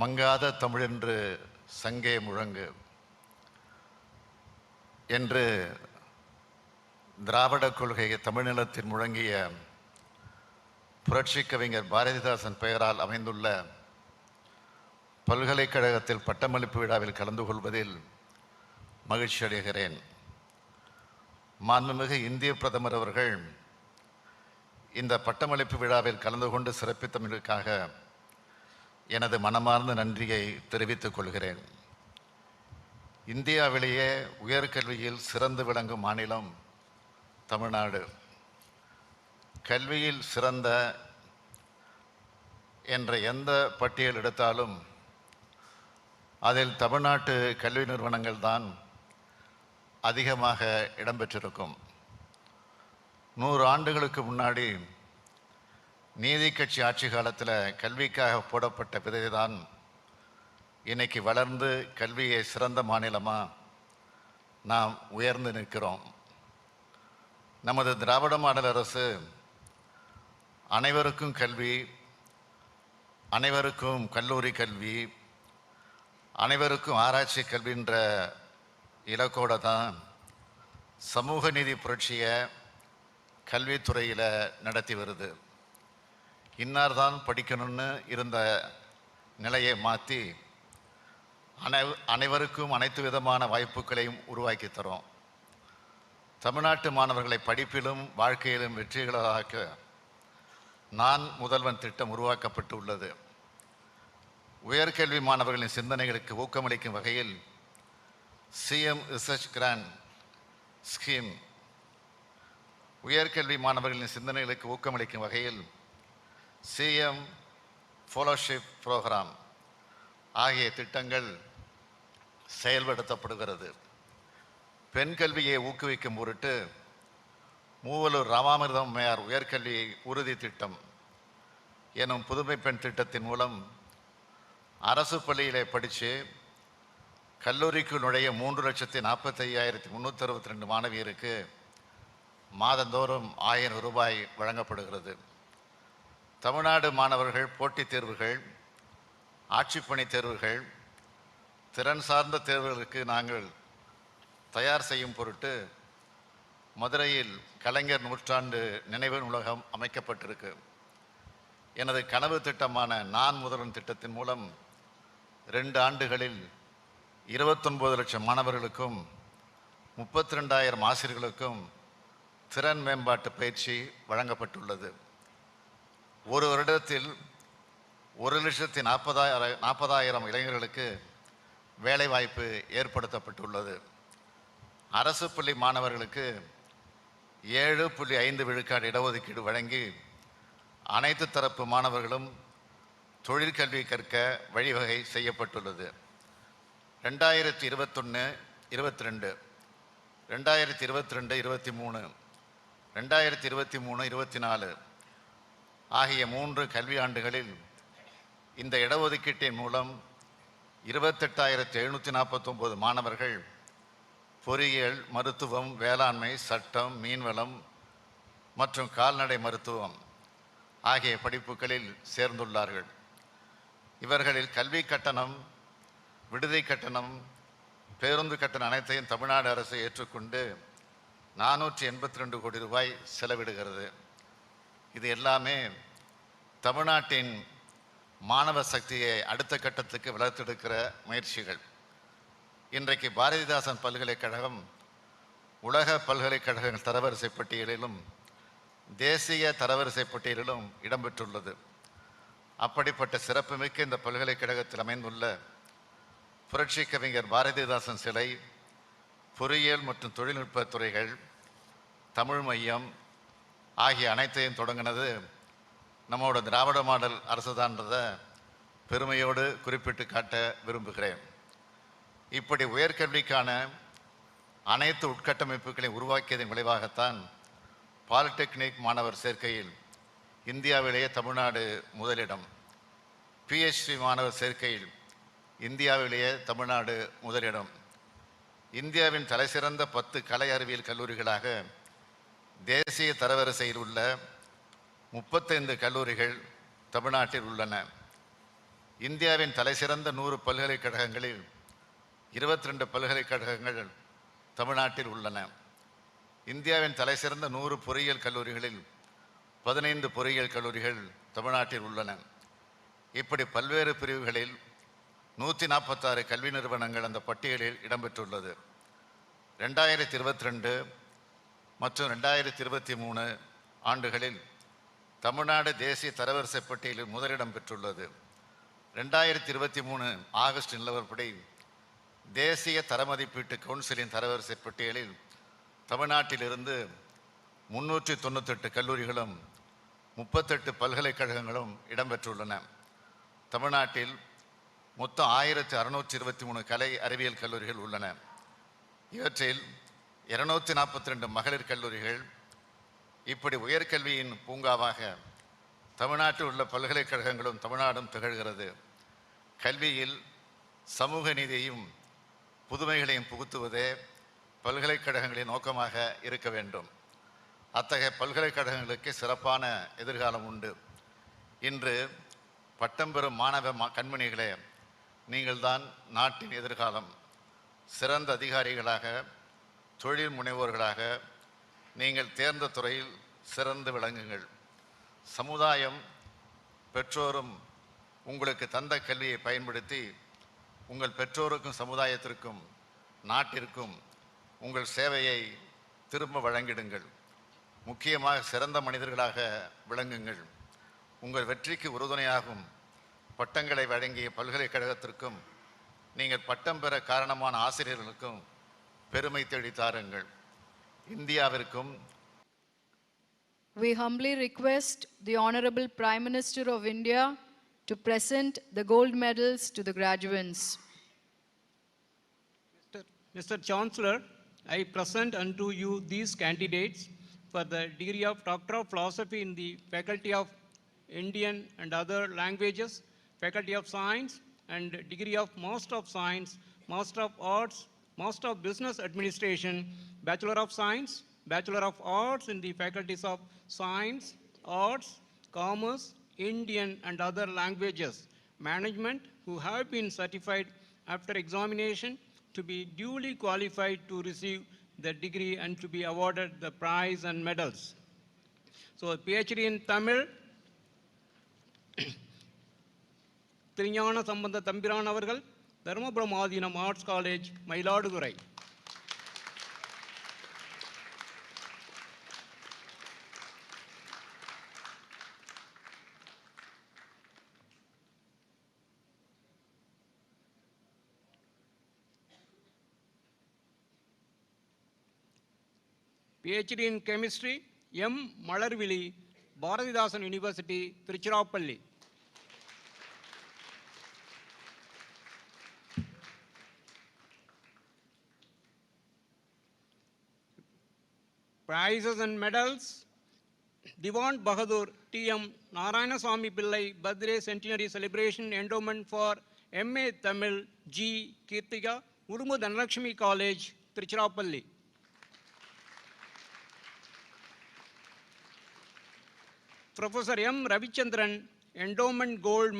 மங்காத தமிழென்று சங்கே முழங்கு என்று திராவிட கொள்கை தமிழ்நிலத்தில் முழங்கிய புரட்சி கவிஞர் பாரதிதாசன் பெயரால் அமைந்துள்ள பல்கலைக்கழகத்தில் பட்டமளிப்பு விழாவில் கலந்து கொள்வதில் மகிழ்ச்சி அடைகிறேன். மாண்புமிகு இந்திய பிரதமர் அவர்கள் இந்த பட்டமளிப்பு விழாவில் கலந்து கொண்டு சிறப்பித்தமிழுக்காக எனது மனமார்ந்த நன்றியை தெரிவித்துக் கொள்கிறேன். இந்தியாவிலேயே உயர்கல்வியில் சிறந்து விளங்கும் மாநிலம் தமிழ்நாடு. கல்வியில் சிறந்த என்ற எந்த பட்டியல் எடுத்தாலும் அதில் தமிழ்நாட்டு கல்வி நிறுவனங்கள் தான் அதிகமாக இடம்பெற்றிருக்கும். நூறு ஆண்டுகளுக்கு முன்னாடி நீதி கட்சி ஆட்சி காலத்தில் கல்விக்காக போடப்பட்ட விதை தான் இன்னைக்கு வளர்ந்து கல்வியை சிறந்த மாநிலமாக நாம் உயர்ந்து நிற்கிறோம். நமது திராவிட மாடல் அரசு அனைவருக்கும் கல்வி அனைவருக்கும் கல்லூரி கல்வி அனைவருக்கும் ஆராய்ச்சி கல்வின்ற இலக்கோட தான் சமூக நீதி புரட்சியை கல்வித்துறையில் நடத்தி வருது. இன்னார் தான் படிக்கணும்னு இருந்த நிலையை மாற்றி அனை அனைவருக்கும் அனைத்து விதமான வாய்ப்புகளையும் உருவாக்கி தரும். தமிழ்நாட்டு மாணவர்களை படிப்பிலும் வாழ்க்கையிலும் வெற்றிகளாக நான் முதல்வன் திட்டம் உருவாக்கப்பட்டு உள்ளது உயர்கல்வி மாணவர்களின் சிந்தனைகளுக்கு ஊக்கமளிக்கும் வகையில் சிஎம் ரிசர்ச் கிராண்ட் ஸ்கீம் உயர்கல்வி மாணவர்களின் சிந்தனைகளுக்கு ஊக்கமளிக்கும் வகையில் சிஎம் ஃபோலோஷிப் ப்ரோக்ராம் ஆகிய திட்டங்கள் செயல்படுத்தப்படுகிறது. பெண் கல்வியை ஊக்குவிக்கும் பொருட்டு மூவலூர் ராமாமிர்தம் மேயார் உயர்கல்வி உறுதி திட்டம் எனும் புதுமை பெண் திட்டத்தின் மூலம் அரசு பள்ளியிலே படித்து கல்லூரிக்கு நுழைய மூன்று லட்சத்தி நாற்பத்தி ஐயாயிரத்தி முந்நூற்றி அறுபத்தி ரெண்டு மாணவியருக்கு மாதந்தோறும் ஆயிரம் ரூபாய் வழங்கப்படுகிறது. தமிழ்நாடு மாணவர்கள் போட்டித் தேர்வுகள் ஆட்சிப்பணி தேர்வுகள் திறன் சார்ந்த தேர்வுகளுக்கு நாங்கள் தயார் செய்யும் பொருட்டு மதுரையில் கலைஞர் நூற்றாண்டு நினைவு நூலகம் அமைக்கப்பட்டிருக்கு. எனது கனவு திட்டமான நான் முதல்வன் திட்டத்தின் மூலம் ரெண்டு ஆண்டுகளில் இருபத்தொன்பது லட்சம் மாணவர்களுக்கும் முப்பத்தி ரெண்டாயிரம் ஆசிரியர்களுக்கும் திறன் மேம்பாட்டு பயிற்சி வழங்கப்பட்டுள்ளது. ஒரு வருடத்தில் ஒரு லட்சத்தி நாற்பதாயிரம் நாற்பதாயிரம் இளைஞர்களுக்கு வேலைவாய்ப்பு ஏற்படுத்தப்பட்டுள்ளது. அரசு பள்ளி மாணவர்களுக்கு ஏழு புள்ளி ஐந்து விழுக்காடு இடஒதுக்கீடு வழங்கி அனைத்து தரப்பு மாணவர்களும் தொழிற்கல்வி கற்க வழிவகை செய்யப்பட்டுள்ளது. ரெண்டாயிரத்தி இருபத்தொன்று இருபத்தி ரெண்டு ரெண்டாயிரத்தி இருபத்தி ரெண்டு இருபத்தி மூணு ரெண்டாயிரத்தி இருபத்தி மூணு இருபத்தி நாலு ஆகிய மூன்று கல்வி ஆண்டுகளில் இந்த இடஒதுக்கீட்டின் மூலம் இருபத்தெட்டாயிரத்தி எழுநூற்றி நாற்பத்தொம்போது மாணவர்கள் பொறியியல் மருத்துவம் வேளாண்மை சட்டம் மீன்வளம் மற்றும் கால்நடை மருத்துவம் ஆகிய படிப்புகளில் சேர்ந்துள்ளார்கள். இவர்களில் கல்வி கட்டணம் விடுதி கட்டணம் பேருந்து கட்டணம் அனைத்தையும் தமிழ்நாடு அரசு ஏற்றுக்கொண்டு நானூற்றி எண்பத்தி ரெண்டு கோடி ரூபாய் செலவிடுகிறது. இது எல்லாமே தமிழ்நாட்டின் மாணவ சக்தியை அடுத்த கட்டத்துக்கு வளர்த்தெடுக்கிற முயற்சிகள். இன்றைக்கு பாரதிதாசன் பல்கலைக்கழகம் உலக பல்கலைக்கழகங்கள் தரவரிசை பட்டியலிலும் தேசிய தரவரிசை பட்டியலிலும் இடம்பெற்றுள்ளது. அப்படிப்பட்ட சிறப்புமிக்க இந்த பல்கலைக்கழகத்தில் அமைந்துள்ள புரட்சி கவிஞர் பாரதிதாசன் சிலை பொறியியல் மற்றும் தொழில்நுட்ப துறைகள் தமிழ் மையம் ஆகிய அனைத்தையும் தொடங்கினது நம்மளோட திராவிட மாடல் அரசுதான்றதை பெருமையோடு குறிப்பிட்டு காட்ட விரும்புகிறேன். இப்படி உயர்கல்விக்கான அனைத்து உட்கட்டமைப்புகளை உருவாக்கியதன் விளைவாகத்தான் பாலிடெக்னிக் மாணவர் சேர்க்கையில் இந்தியாவிலேயே தமிழ்நாடு முதலிடம். பிஹெச்டி மாணவர் சேர்க்கையில் இந்தியாவிலேயே தமிழ்நாடு முதலிடம். இந்தியாவின் தலைசிறந்த பத்து கலை அறிவியல் கல்லூரிகளாக தேசிய தரவரிசையில் உள்ள முப்பத்தைந்து கல்லூரிகள் தமிழ்நாட்டில் உள்ளன. இந்தியாவின் தலைசிறந்த நூறு பல்கலைக்கழகங்களில் இருபத்தி ரெண்டு பல்கலைக்கழகங்கள் தமிழ்நாட்டில் உள்ளன. இந்தியாவின் தலைசிறந்த நூறு பொறியியல் கல்லூரிகளில் பதினைந்து பொறியியல் கல்லூரிகள் தமிழ்நாட்டில் உள்ளன. இப்படி பல்வேறு பிரிவுகளில் நூற்றி நாற்பத்தாறு கல்வி நிறுவனங்கள் அந்த பட்டியலில் இடம்பெற்றுள்ளது. ரெண்டாயிரத்தி இருபத்தி ரெண்டு மற்றும் ரெண்டாயிரத்தி இருபத்தி மூணு ஆண்டுகளில் தமிழ்நாடு தேசிய தரவரிசை பட்டியலில் முதலிடம் பெற்றுள்ளது. ரெண்டாயிரத்தி இருபத்தி மூணு ஆகஸ்ட் நிலவரப்படி தேசிய தரமதிப்பீட்டு கவுன்சிலின் தரவரிசை பட்டியலில் தமிழ்நாட்டிலிருந்து முன்னூற்றி தொண்ணூத்தெட்டு கல்லூரிகளும் முப்பத்தெட்டு பல்கலைக்கழகங்களும் இடம்பெற்றுள்ளன. தமிழ்நாட்டில் மொத்தம் ஆயிரத்தி அறுநூற்றி இருபத்தி மூணு கலை அறிவியல் கல்லூரிகள் உள்ளன. இவற்றில் இருநூத்தி நாற்பத்தி ரெண்டு மகளிர் கல்லூரிகள் இப்படி உயர்கல்வியின் பூங்காவாக தமிழ்நாட்டில் உள்ள பல்கலைக்கழகங்களும் தமிழ்நாடும் திகழ்கிறது. கல்வியில் சமூக நீதியையும் புதுமைகளையும் புகுத்துவதே பல்கலைக்கழகங்களின் நோக்கமாக இருக்க வேண்டும். அத்தகைய பல்கலைக்கழகங்களுக்கு சிறப்பான எதிர்காலம் உண்டு. இன்று பட்டம் பெறும் மாணவ மா- கண்மணிகளே நீங்கள்தான் நாட்டின் எதிர்காலம். சிறந்த அதிகாரிகளாக தொழில் முனைவோர்களாக நீங்கள் தேர்ந்த துறையில் சிறந்து விளங்குங்கள். சமுதாயம் பெற்றோரும் உங்களுக்கு தந்த கல்வியை பயன்படுத்தி உங்கள் பெற்றோருக்கும் சமுதாயத்திற்கும் நாட்டிற்கும் உங்கள் சேவையை திரும்ப வழங்கிடுங்கள். முக்கியமாக சிறந்த மனிதர்களாக விளங்குங்கள். உங்கள் வெற்றிக்கு உறுதுணையாகும் பட்டங்களை வழங்கிய பல்கலைக்கழகத்திற்கும் நீங்கள் பட்டம் பெற காரணமான ஆசிரியர்களுக்கும் பெருமை தேடி தாருங்கள் இந்தியாவிற்கும் We humbly request the Honorable Prime Minister of India to present the gold medals to the graduates. Mr. Mr. Chancellor, I present unto you these candidates for the degree of Doctor of Philosophy in the Faculty of Indian and Other Languages, Faculty of Science, and degree of Master of Science, Master of Arts, Master of Business Administration, Bachelor of Science, Bachelor of Arts in the faculties of Science, Arts, Commerce, Indian and other languages, management who have been certified after examination to be duly qualified to receive the degree and to be awarded the prize and medals. So a PhD in Tamil, Trinyana Sambandha Tambiran Avargal, Dharmapuram Adheenam arts college Mayiladuthurai. PhD in chemistry M Malarvizhi Bharathidasan university Tiruchirappalli. Prizes and medals. Diwan Bahadur T.M. Narayanaswamy Pillai Birthday Centenary Celebration Endowment for M.A. Tamil G. Kirtiga, Urumu Dhanalakshmi College, Tiruchirappalli. Professor M. Ravichandran Endowment Gold